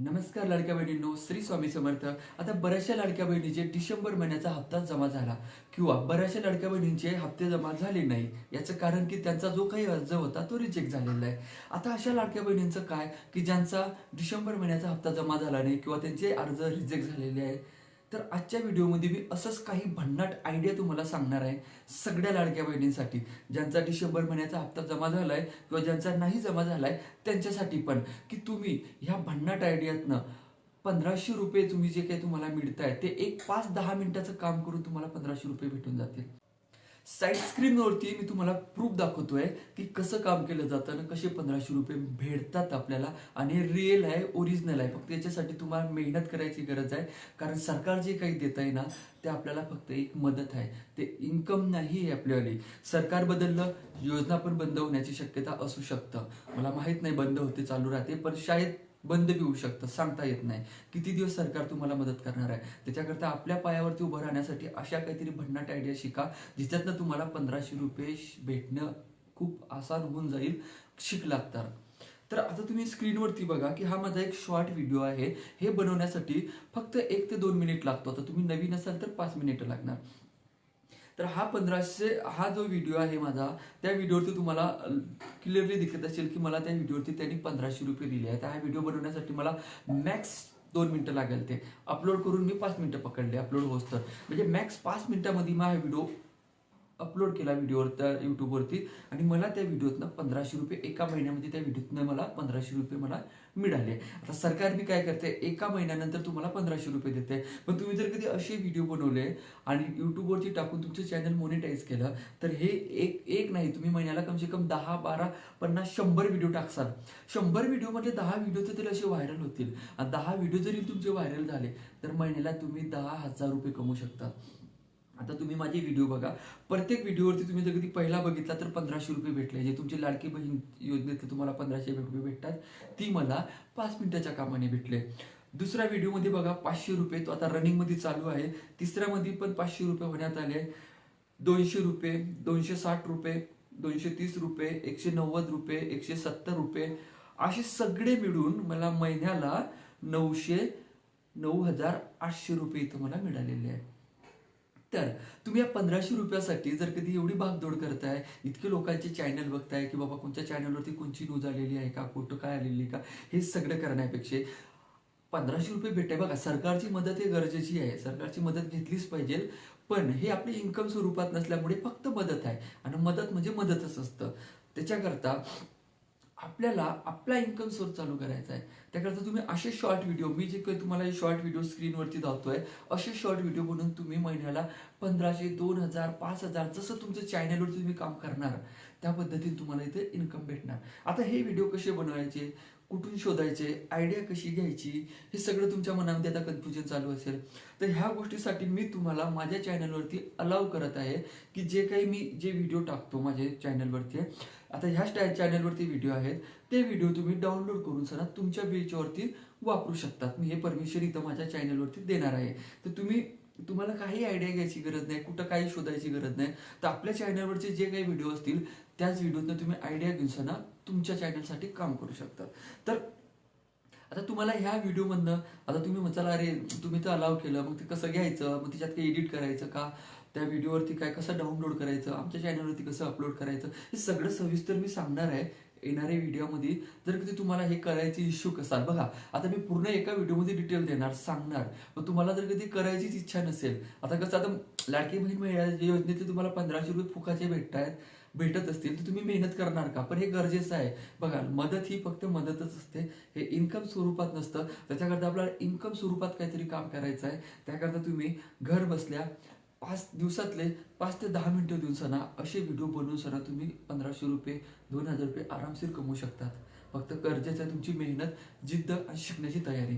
नमस्कार लाडक्या बहिणींनो श्री स्वामी समर्थ. आता बऱ्याचशा लाडक्या बहिणीचे डिसेंबर महिन्याचा हप्ता जमा झाला. किंवा बऱ्याचशा लाडक्या बहिणींचे हप्ते जमा झाले नाही. याचं कारण की त्यांचा जो काही अर्ज होता तो रिजेक्ट झालेला आहे. आता अशा लाडक्या बहिणींचं काय? की ज्यांचा डिसेंबर महिन्याचा हप्ता जमा झाला नाही किंवा त्यांचे अर्ज रिजेक्ट झालेले आहे तर आजच्या व्हिडिओमध्ये मी असंच काही भन्नाट आयडिया तुम्हाला सांगणार आहे सगळ्या लाडक्या बहिणींसाठी ज्यांचा डिसेंबर महिन्याचा हप्ता जमा झाला आहे किंवा ज्यांचा नाही जमा झाला आहे त्यांच्यासाठी पण. की तुम्ही ह्या भन्नाट आयडियातनं पंधराशे रुपये तुम्ही जे काही तुम्हाला मिळत आहे ते एक पाच दहा मिनिटाचं काम करून तुम्हाला पंधराशे रुपये भेटून जातील. साईड स्क्रीनवरती मी तुम्हाला प्रूफ दाखवतोय की कसं काम केलं जातं आणि कसे पंधराशे रुपये भेटतात आपल्याला. आणि रिअल आहे ओरिजिनल आहे. फक्त याच्यासाठी तुम्हाला मेहनत करायची गरज आहे. कारण सरकार जे काही देत आहे ना ते आपल्याला फक्त एक मदत आहे. ते इन्कम नाही आहे आपल्यावाली. सरकार बदललं योजना पण बंद होण्याची शक्यता असू शकतं. मला माहीत नाही बंद होते चालू राहते. पण शाळेत बंद बी होऊ शकतं सांगता येत नाही. किती दिवस सरकार तुम्हाला मदत करणार आहे? त्याच्याकरता आपल्या पायावरती उभं राहण्यासाठी अशा काहीतरी भन्नाट आयडिया शिका जिच्यातनं तुम्हाला पंधराशे रुपये भेटणं खूप आसान होऊन जाईल शिकलात तर. तर आता तुम्ही स्क्रीनवरती बघा की हा माझा एक शॉर्ट व्हिडिओ आहे. हे बनवण्यासाठी फक्त एक ते दोन मिनिट लागतो. आता तुम्ही नवीन असाल तर पाच मिनिटं लागणार. तर हा पंधराशे हा जो व्हिडिओ आहे माझा त्या व्हिडिओवरती तुम्हाला क्लिअरली दिसत असेल की मला त्या व्हिडिओवरती त्यांनी पंधराशे रुपये दिले आहेत. हा व्हिडिओ बनवण्यासाठी मला मॅक्स दोन मिनटं लागेल ते. अपलोड करून मी पाच मिनटं पकडले अपलोड होत तर म्हणजे मॅक्स पाच मिनिटामध्ये मी हा व्हिडिओ अपलोड केला व्हिडिओवर त्या युट्यूबवरती आणि मला त्या व्हिडिओतनं पंधराशे रुपये एका महिन्यामध्ये त्या व्हिडिओतनं मला पंधराशे रुपये मला मिळाले. आता सरकार मी काय करते एका महिन्यानंतर तुम्हाला पंधराशे रुपये देते पण तुम्ही जर कधी असे व्हिडिओ बनवले आणि युट्यूबवरती टाकून तुमचं चॅनल मोनिटाईज केलं तर हे एक एक नाही तुम्ही महिन्याला कमसे कम दहा बारा पन्नास शंभर व्हिडिओ टाकसाल. शंभर व्हिडिओमध्ये दहा व्हिडिओ तर तरी असे व्हायरल होतील. आणि दहा व्हिडिओ जरी तुमचे व्हायरल झाले तर महिन्याला तुम्ही दहा हजार रुपये कमवू शकता. आता तुम्ही माझे व्हिडिओ बघा. प्रत्येक व्हिडिओवरती तुम्ही जर कधी पहिला बघितला तर पंधराशे रुपये भेटले. जे तुमची लाडकी बहीण योजनेतले तुम्हाला पंधराशे रुपये भेटतात. ती मला पाच मिनिटाच्या कामाने भेटले. दुसऱ्या व्हिडिओमध्ये बघा पाचशे रुपये. तो आता रनिंगमध्ये चालू आहे. तिसऱ्यामध्ये पण पाचशे रुपये होण्यात आले. दोनशे रुपये दोनशे साठ रुपये दोनशे तीस रुपये एकशे नव्वद रुपये एकशे सत्तर रुपये. असे सगळे मिळून मला महिन्याला नऊशे नऊ हजार आठशे रुपये इथं मला मिळालेले आहे तर तुम्ही या पंधराशे रुपयासाठी जर कधी एवढी भागदौड करताय इतके लोकांचे चॅनल बघताय की बाबा कोणत्या चॅनलवरती कोणची न्यूज आलेली आहे का कुठं काय आलेली आहे का हे सगळं करण्यापेक्षा पंधराशे रुपये भेटाय बघा सरकारची मदत हे गरजेची आहे. सरकारची मदत घेतलीच पाहिजे. पण हे आपली इन्कम स्वरूपात नसल्यामुळे फक्त मदत आहे. आणि मदत म्हणजे मदतच असतं. त्याच्याकरता आपल्याला आपला इन्कम सोर्स चालू करायचा आहे. त्याकरता तुम्ही असे शॉर्ट व्हिडिओ मी जे काही तुम्हाला हे शॉर्ट व्हिडिओ स्क्रीनवरती दाखवतोय असे शॉर्ट व्हिडिओ बनवून तुम्ही महिन्याला पंधराशे दोन हजार पाच हजार जसं तुमचं चॅनलवर तुम्ही काम करणार त्या पद्धतीने तुम्हाला इथे इन्कम भेटणार. आता हे व्हिडिओ कसे बनवायचे? कुठून शोधायचे? आयडिया कशी घ्यायची? हे सगळं तुमच्या मनामध्ये आता कन्फ्युजन चालू असेल. तर ह्या गोष्टीसाठी मी तुम्हाला माझ्या चॅनलवरती अलाव करत आहे की जे काही मी जे व्हिडिओ टाकतो माझ्या चॅनलवरती आता ह्या स्टाय चॅनलवरती व्हिडिओ आहेत. ते व्हिडिओ तुम्ही डाउनलोड करून सरा तुमच्या बेचवरती वापरू शकतात. मी हे परमिशन इथं माझ्या चॅनलवरती देणार आहे. तर तुम्ही तुम्हाला काही आयडिया घ्यायची गरज नाही कुठं काही शोधायची गरज नाही. तर आपल्या चॅनलवरचे जे काही व्हिडिओ असतील त्याच व्हिडिओतनं तुम्ही आयडिया घेऊन तुमच्या चॅनलसाठी काम करू शकता. तर आता तुम्हाला ह्या व्हिडिओमधनं आता तुम्ही म्हणाल अरे तुम्ही तर अलाव केलं मग ते कसं घ्यायचं? मग त्याच्यात काही एडिट करायचं का? त्या व्हिडिओवरती काय कसं डाउनलोड करायचं? आमच्या चॅनलवरती कसं अपलोड करायचं? हे सगळं सविस्तर मी सांगणार आहे. येणाऱ्या व्हिडिओमध्ये जर कधी तुम्हाला हे करायचे इच्छुक असाल बघा आता मी पूर्ण एका व्हिडिओमध्ये डिटेल देणार सांगणार. पण तुम्हाला जर कधी करायचीच इच्छा नसेल आता कसं आता लाडकी बहीण महिला योजनेचे तुम्हाला पंधराशे रुपये फुकाचे भेटत आहेत भेटत असतील तर तुम्ही मेहनत करणार का? पण हे गरजेचं आहे. बघा मदत ही फक्त मदतच असते. हे इन्कम स्वरूपात नसतं. त्याच्याकरता आपल्याला इन्कम स्वरूपात काहीतरी काम करायचं आहे. त्याकरता तुम्ही घर बसल्या पाच दिवसातले पाच ते दहा मिनटं देऊन सणा असे व्हिडिओ बनवून सणा तुम्ही पंधराशे रुपये दोन हजार रुपये आरामशीर कमवू शकतात. फक्त गरजेचं आहे तुमची मेहनत जिद्द आणि शिकण्याची तयारी.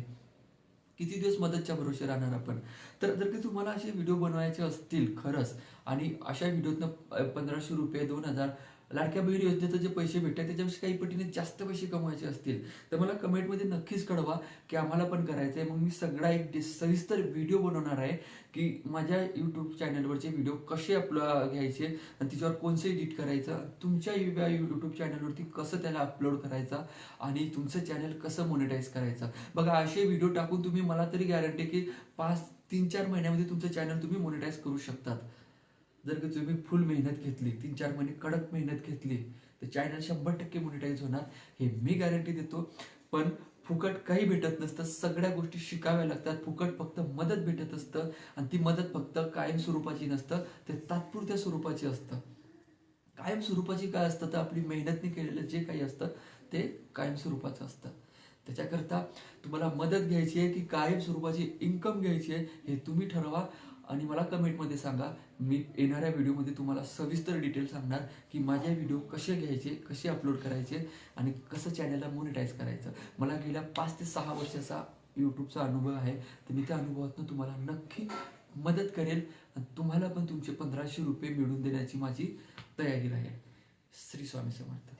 किती दिवस मदतच्या भरोशे राहणार आपण? तर जर की तुम्हाला असे व्हिडिओ बनवायचे असतील खरंच आणि अशा व्हिडिओतनं पंधराशे रुपये दोन हजार लाडक्या बहीण योजनेचे जे पैसे भेटतात त्याच्यापेक्षा काही पटीने जास्त पैसे कमवायचे असतील. तर मला कमेंटमध्ये नक्कीच कळवा की आम्हाला पण करायचं आहे मग मी सगळा एक सविस्तर व्हिडिओ बनवणार आहे की माझ्या यूट्यूब चॅनलवरचे व्हिडिओ कसे अपलोड घ्यायचे आणि तिच्यावर कोणसे एडिट करायचं तुमच्या यूट्यूब चॅनलवरती कसं त्याला अपलोड करायचं आणि तुमचं चॅनल कसं मोनिटाईज करायचं. बघा असे व्हिडिओ टाकून तुम्ही मला तरी गॅरंटी की पाच तीन चार महिन्यामध्ये तुमचं चॅनल तुम्ही मोनिटाईज करू शकतात. जर का तुम्ही फुल मेहनत घेतली तीन चार महिने कडक मेहनत घेतली तर चॅनल शंभर टक्के मोनिटाईज होणार हे मी गॅरंटी देतो. पण फुकट काही भेटत नसतं सगळ्या गोष्टी शिकाव्या लागतात. फुकट फक्त मदत भेटत असतं आणि ती मदत फक्त कायम स्वरूपाची नसतं ते तात्पुरत्या स्वरूपाची असतं. कायम स्वरूपाची काय असतं? तर आपली मेहनतने केलेलं जे काही असतं ते कायम स्वरूपाचं असतं. त्याच्याकरता तुम्हाला मदत घ्यायची आहे की कायम स्वरूपाची इन्कम घ्यायची आहे हे तुम्ही ठरवा. आणि मला कमेंटमध्ये सांगा मी येणाऱ्या व्हिडिओमध्ये तुम्हाला सविस्तर डिटेल सांगणार की माझे व्हिडिओ कसे घ्यायचे कसे अपलोड करायचे आणि कसं चॅनलला मोनिटाईज करायचं. मला गेल्या पाच ते सहा वर्षाचा यूट्यूबचा अनुभव आहे तर मी त्या अनुभवातून तुम्हाला नक्की मदत करेल. आणि तुम्हाला पण तुमचे पंधराशे रुपये मिळवून देण्याची माझी तयारी राहील. श्री स्वामी समर्थ.